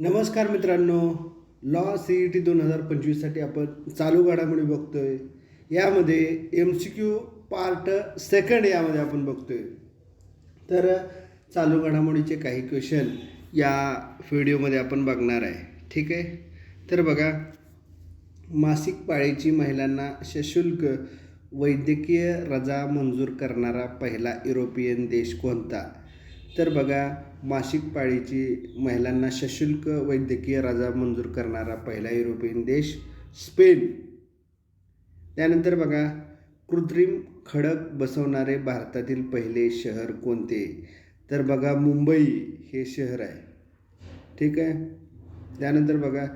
नमस्कार मित्रांनो law C E T दोन हजार पंचवीससाठी आपण चालू घडामोडी बघतोय. यामध्ये M C Q part second यामध्ये आपण बघतोय. तर चालू घडामोडीचे काही क्वेश्चन या व्हिडिओमध्ये आपण बघणार आहे. ठीक आहे? तर बघा मासिक पाळीची महिलांना सशुल्क वैद्यकीय रजा मंजूर करणारा पहिला युरोपियन देश कोणता? तर बघा मासिक पाळीची महिलांना सशुल्क वैद्यकीय रजा मंजूर करणारा पहिला युरोपियन देश स्पेन. त्यानंतर बघा कृत्रिम खडक बसवणारे भारतातील पहिले शहर कोणते? तर बघा मुंबई हे शहर आहे. ठीक आहे? त्यानंतर बघा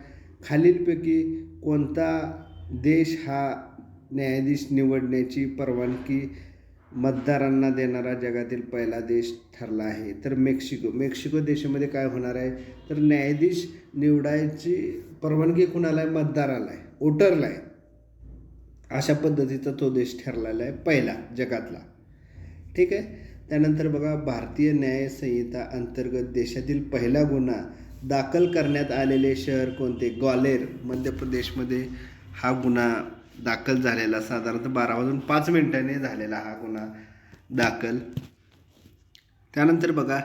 खालीलपैकी कोणता देश हा न्यायाधीश निवडण्याची परवानगी मतदारांना देणारा जगातील पहिला देश ठरला आहे. तर मेक्सिको मेक्सिको देशामध्ये काय होणार आहे? तर न्यायाधीश निवडायची परवानगी कुणाला आहे? मतदाराला आहे. वोटरला आहे. अशा पद्धतीचा तो देश ठरलेला आहे पहिला जगातला. ठीक आहे? त्यानंतर बघा भारतीय न्यायसंहिता अंतर्गत देशातील पहिला गुन्हा दाखल करण्यात आलेले शहर कोणते? ग्वालेर मध्य प्रदेशमध्ये हा गुन्हा दाखल झालेला साधारणतः बारा वाजून पाच मिनिटाने झालेला हा गुन्हा दाखल. त्यानंतर बघा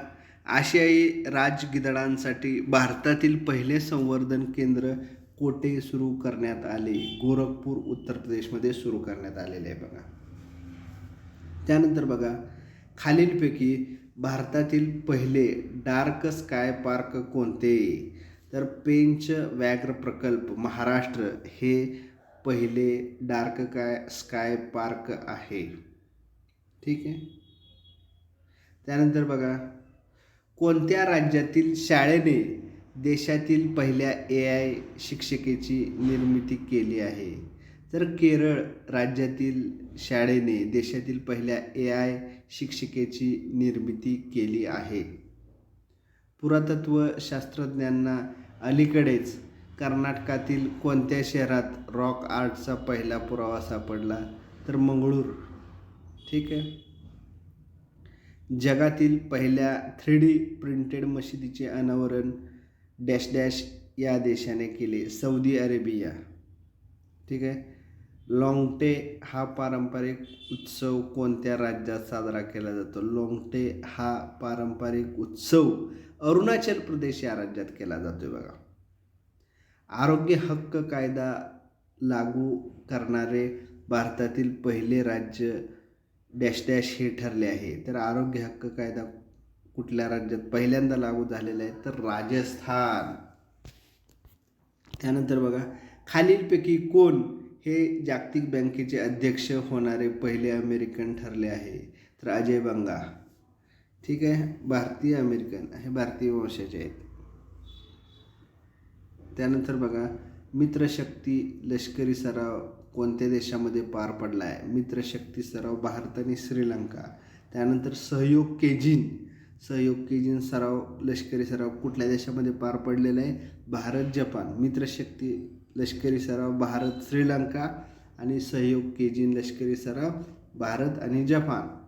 आशियाई राजगिदडांसाठी भारतातील पहिले संवर्धन केंद्र कोठे सुरू करण्यात आले? गोरखपूर उत्तर प्रदेशमध्ये सुरू करण्यात आलेले आहे बघा. त्यानंतर बघा खालीलपैकी भारतातील पहिले डार्क स्काय पार्क कोणते? तर पेंच व्याघ्र प्रकल्प महाराष्ट्र हे पहिले डार्क काय स्काय पार्क आहे. ठीक आहे? त्यानंतर बघा कोणत्या राज्यातील शाळेने देशातील पहिल्या ए आय शिक्षिकेची निर्मिती केली आहे? तर केरळ राज्यातील शाळेने देशातील पहिल्या ए आय शिक्षिकेची निर्मिती केली आहे. पुरातत्व शास्त्रज्ञांना अलीकडेच कर्नाटकातील कोणत्या शहरात रॉक आर्टचा पहिला पुरावा सापडला? तर मंगळूर. ठीक आहे? जगातील पहिल्या थ्री डी प्रिंटेड मशिदीचे अनावरण डॅश डॅश या देशाने केले. Saudi Arabia. ठीक आहे? लाँगटे हा पारंपरिक उत्सव कोणत्या राज्यात साजरा केला जातो? लोंगटे हा पारंपरिक उत्सव अरुणाचल प्रदेश या राज्यात केला जातो बघा. आरोग्य हक्क कायदा लागू करणारे भारतातील पहिले राज्य डॅश डॅश हे ठरले आहे. तर आरोग्य हक्क कायदा कुठल्या राज्यात पहिल्यांदा लागू झालेला आहे? तर राजस्थान. त्यानंतर बघा खालीलपैकी कोण हे जागतिक बँकेचे अध्यक्ष होणारे पहिले अमेरिकन ठरले आहे? तर अजय बंगा. ठीक आहे? भारतीय अमेरिकन. हे भारतीय वंशाचे आहेत. त्यानंतर बघा मित्रशक्ती लष्करी सराव कोणत्या देशामध्ये पार पडला आहे मित्रशक्ती सराव भारत आणि श्रीलंका. त्यानंतर सहयोग केजिन सहयोग केजिन सराव लष्करी सराव कुठल्या देशामध्ये पार पडलेला आहे? भारत जपान. मित्रशक्ती लष्करी सराव भारत श्रीलंका आणि सहयोग केजिन लष्करी सराव भारत आणि जपान.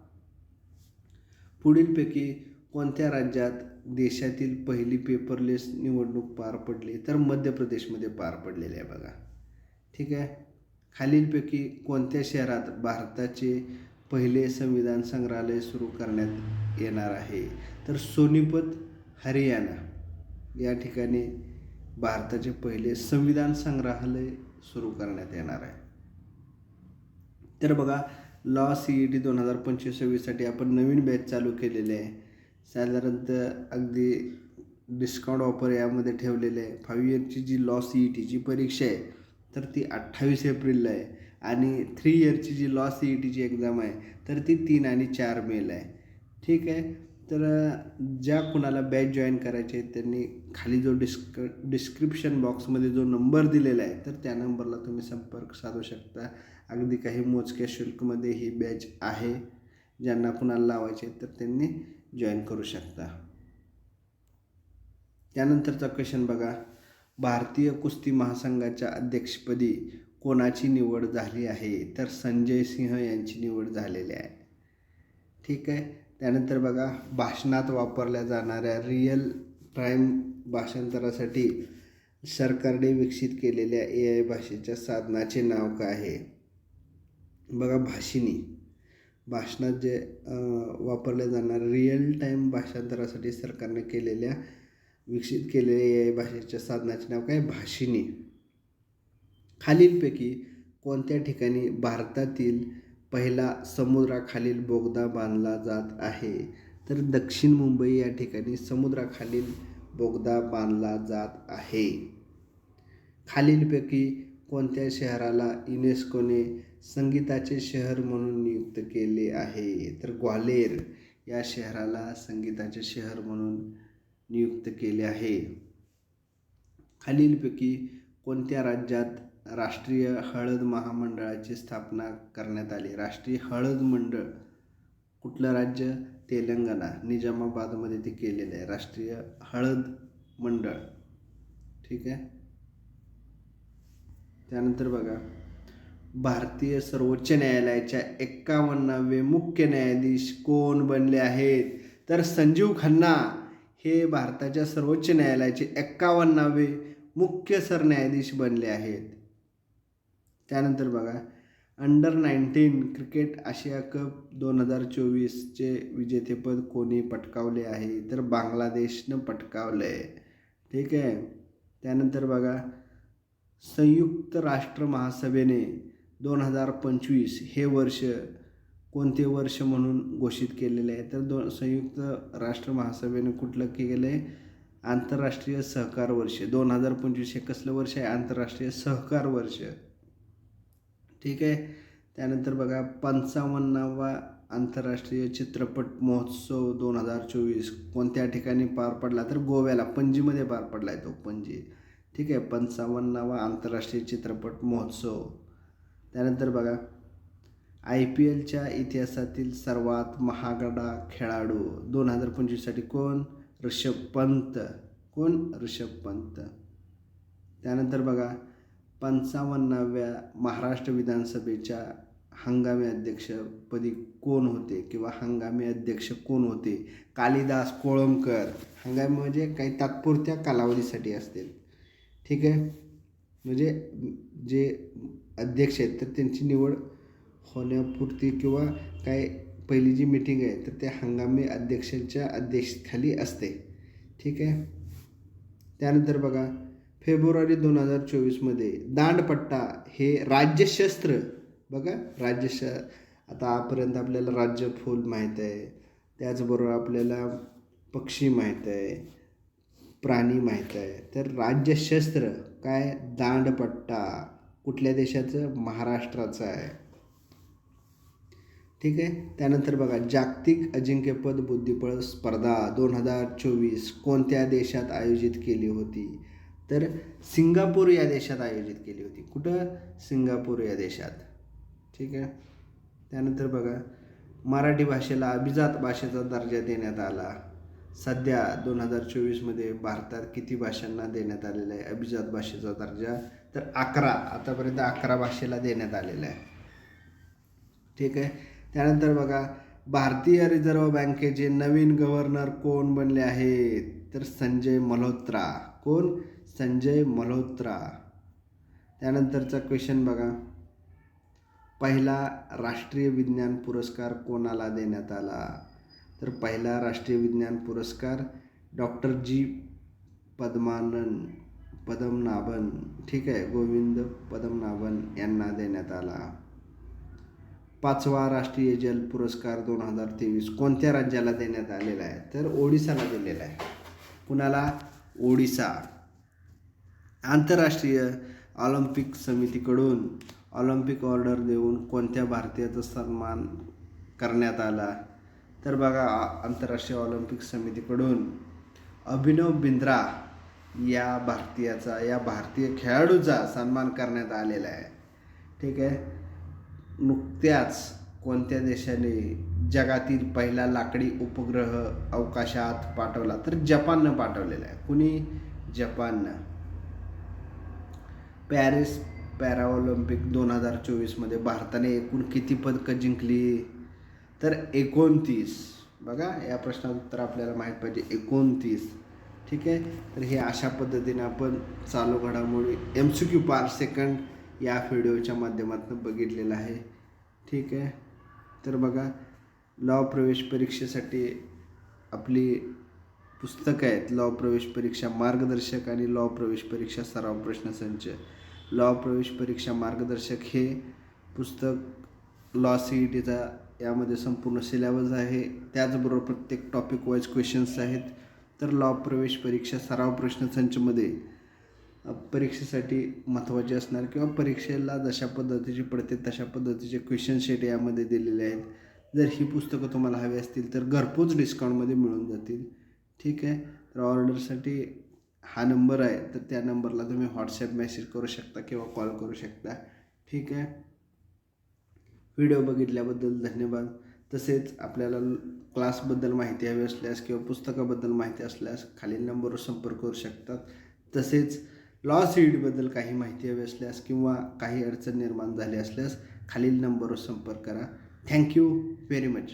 पुढीलपैकी कोणत्या राज्यात देशातील पहिली पेपरलेस निवडणूक पार पडली. तर मध्य प्रदेशमध्ये पार पडलेली आहे बघा. ठीक आहे? खालीलपैकी कोणत्या शहरात भारताचे पहिले संविधान संग्रहालय सुरू करण्यात येणार आहे? तर सोनीपत हरियाणा. या ठिकाणी भारताचे पहिले संविधान संग्रहालय सुरू करण्यात येणार आहे. तर बघा लॉ सी ई टी दोन हजार पंचवीस सव्वीससाठी आपण नवीन बॅच चालू केलेले आहे. साधारणतः अगदी डिस्काउंट ऑफर यामध्ये ठेवलेले आहे. फाईव्ह इयरची जी लॉ सी ई टीची परीक्षा आहे तर ती अठ्ठावीस एप्रिलला आहे. आणि थ्री इयरची जी लॉ सी ई टीची एक्झाम आहे तर ती तीन आणि चार मेला आहे. ठीक आहे? तर ज्या कुणाला बॅच जॉईन करायचे आहेत त्यांनी खाली जो डिस्क डिस्क्रिप्शन बॉक्समध्ये जो नंबर दिलेला आहे तर त्या नंबरला तुम्ही संपर्क साधू शकता. अगदी काही मोजक्या शुल्कमध्ये ही बॅच आहे. ज्यांना कुणाला लावायचे तर त्यांनी जॉईन करू शकता. त्यानंतरचा क्वेश्चन बघा. भारतीय कुस्ती महासंघाच्या अध्यक्षपदी कोणाची निवड झाली आहे? तर संजय सिंह यांची निवड झालेली आहे. ठीक आहे? त्यानंतर बघा. भाषणात वापरल्या जाणाऱ्या रिअल प्राईम भाषांतरासाठी सरकारने विकसित केलेल्या ए आय भाषेच्या साधनाचे नाव काय आहे? बघा. भाषिणी. भाषणात जे वापरल्या जाणाऱ्या जाणार रिअल टाईम भाषांतरासाठी सरकारने केलेल्या विकसित केलेल्या या भाषेच्या साधनाचे नाव काय? भाषिणी. खालीलपैकी कोणत्या ठिकाणी भारतातील पहिला समुद्राखालील बोगदा बांधला जात आहे? तर दक्षिण मुंबई या ठिकाणी समुद्राखालील बोगदा बांधला जात आहे. खालीलपैकी कोणत्या शहराला युनेस्कोने संगीताचे शहर म्हणून नियुक्त केले आहे? तर ग्वालेर या शहराला संगीताचे शहर म्हणून नियुक्त केले आहे. खालीलपैकी कोणत्या राज्यात राष्ट्रीय हळद महामंडळाची स्थापना करण्यात आली? राष्ट्रीय हळद मंडळ कुठलं राज्य? तेलंगणा. निजामाबादमध्ये ते केलेलं आहे. राष्ट्रीय हळद मंडळ. ठीक आहे? त्यानंतर बघा भारतीय सर्वोच्च न्यायालयाच्या एक्कावन्नावे मुख्य न्यायाधीश कोण बनले आहेत? तर संजीव खन्ना हे भारताच्या सर्वोच्च न्यायालयाचे एक्कावन्नावे मुख्य सरन्यायाधीश बनले आहेत. त्यानंतर बघा अंडर नाईन्टीन क्रिकेट आशिया कप दोन हजार चोवीसचे विजेतेपद कोणी पटकावले आहे? तर बांगलादेशनं पटकावलं आहे ठीक आहे? त्यानंतर बघा संयुक्त राष्ट्र महासभेने दोन हजार पंचवीस हे वर्ष कोणते वर्ष म्हणून घोषित केलेले आहे? तर दो संयुक्त राष्ट्र महासभेने कुठलं केलं आहे? आंतरराष्ट्रीय सहकार वर्ष. दोन हजार पंचवीस हे कसलं वर्ष आहे? आंतरराष्ट्रीय सहकार वर्ष. ठीक आहे? त्यानंतर बघा पंचावन्नावा आंतरराष्ट्रीय चित्रपट महोत्सव दोन हजार चोवीस कोणत्या ठिकाणी पार पडला? तर गोव्याला पणजीमध्ये पार पडला आहे तो पणजी. ठीक आहे पंचावन्नावा आंतरराष्ट्रीय चित्रपट महोत्सव. त्यानंतर बघा आय पी एलच्या इतिहासातील सर्वात महागडा खेळाडू दोन हजार पंचवीससाठी कोण? ऋषभ पंत. कोण? ऋषभ पंत. त्यानंतर बघा पंचावन्नाव्या महाराष्ट्र विधानसभेच्या हंगामी अध्यक्षपदी कोण होते किंवा हंगामी अध्यक्ष कोण होते? कालिदास कोळंबकर. हंगामी म्हणजे काही तात्पुरत्या कालावधीसाठी असतील. ठीक आहे? म्हणजे जे अध्यक्ष आहेत तर त्यांची निवड होण्यापुरती किंवा काय पहिली जी मीटिंग आहे तर त्या हंगामी अध्यक्षांच्या अध्यक्षतेखाली असते. ठीक आहे? त्यानंतर बघा फेब्रुवारी दोन हजार चोवीसमध्ये दांडपट्टा हे राज्यशस्त्र बघा राज्यश आता आपर्यंत आपल्याला राज्य फूल माहीत आहे. त्याचबरोबर आपल्याला पक्षी माहीत आहे. प्राणी माहीत आहे. तर राज्यशस्त्र काय? दांडपट्टा. कुठल्या देशाचं? महाराष्ट्राचं आहे. ठीक आहे? त्यानंतर बघा जागतिक अजिंक्यपद बुद्धिबळ स्पर्धा दोन हजार चोवीस कोणत्या देशात आयोजित केली होती? तर सिंगापूर या देशात आयोजित केली होती. कुठं? सिंगापूर या देशात. ठीक आहे? त्यानंतर बघा मराठी भाषेला अभिजात भाषेचा दर्जा देण्यात आला. सध्या दोन हजार चोवीसमध्ये भारतात किती भाषांना देण्यात आलेला आहे? अभिजात भाषेचा दर्जा तर अकरा आतापर्यंत अकरा भाषेला देण्यात आलेला आहे. ठीक आहे? त्यानंतर बघा भारतीय रिझर्व्ह बँकेचे नवीन गव्हर्नर कोण बनले आहेत? तर संजय मल्होत्रा. कोण? संजय मल्होत्रा. त्यानंतरचा क्वेश्चन बघा. पहिला राष्ट्रीय विज्ञान पुरस्कार कोणाला देण्यात आला? तर पहिला राष्ट्रीय विज्ञान पुरस्कार डॉक्टर जी पद्मानन पद्मनाभन ठीक आहे गोविंद पद्मनाभन यांना देण्यात आला. पाचवा राष्ट्रीय जल पुरस्कार दोन हजार तेवीस कोणत्या राज्याला देण्यात आलेला आहे? तर ओडिसाला दिलेला आहे. कुणाला? ओडिसा. आंतरराष्ट्रीय ऑलिम्पिक समितीकडून ऑलिम्पिक ऑर्डर देऊन कोणत्या भारतीयाचा सन्मान करण्यात आला? तर बघा आ- आंतरराष्ट्रीय ऑलिम्पिक समितीकडून अभिनव बिंद्रा या भारतीयाचा या भारतीय खेळाडूचा सन्मान करण्यात आलेला आहे. ठीक आहे? नुकत्याच कोणत्या देशाने जगातील पहिला लाकडी उपग्रह अवकाशात पाठवला? तर जपाननं पाठवलेला आहे. कुणी? जपाननं. पॅरिस पॅराऑलिम्पिक दोन हजार चोवीसमध्ये भारताने एकूण किती पदकं जिंकली? तर एकोणतीस. बघा या प्रश्नाचं उत्तर आपल्याला माहीत पाहिजे. एकोणतीस. ठीक आहे? तर हे अशा पद्धतीने आपण चालू घडामोडी M C Q part second या व्हिडिओच्या माध्यमातून बघितलेलं आहे. ठीक आहे? तर बघा लॉ प्रवेश परीक्षेसाठी आपली पुस्तकं आहेत. लॉ प्रवेश परीक्षा मार्गदर्शक आणि लॉ प्रवेश परीक्षा सराव प्रश्नसंच लॉ प्रवेश परीक्षा मार्गदर्शक हे पुस्तक लॉ सी ई टीचा यामध्ये संपूर्ण सिलेबस आहे. त्याचबरोबर प्रत्येक टॉपिक वाईज क्वेश्चन्स आहेत. तर लॉ प्रवेश परीक्षा सराव प्रश्नसंचमध्ये परीक्षेसाठी महत्त्वाचे असणार किंवा परीक्षेला जशा पद्धतीचे पडते तशा पद्धतीचे क्वेश्चन शेट यामध्ये दिलेले आहेत. जर ही पुस्तकं तुम्हाला हवी असतील तर घरपोच डिस्काउंटमध्ये मिळून जातील. ठीक आहे? तर ऑर्डरसाठी हा नंबर आहे. तर त्या नंबरला तुम्ही व्हॉट्सॲप मेसेज करू शकता किंवा कॉल करू शकता. ठीक आहे? व्हिडिओ बघितल्याबद्दल धन्यवाद. तसेच आपल्याला क्लासबद्दल माहिती हवी असल्यास किंवा पुस्तकाबद्दल माहिती असल्यास खालील नंबरवर संपर्क करू शकतात. तसेच लॉ सीईडीबद्दल काही माहिती हवी असल्यास किंवा काही अडचण निर्माण झाली असल्यास खालील नंबरवर संपर्क करा. Thank you very much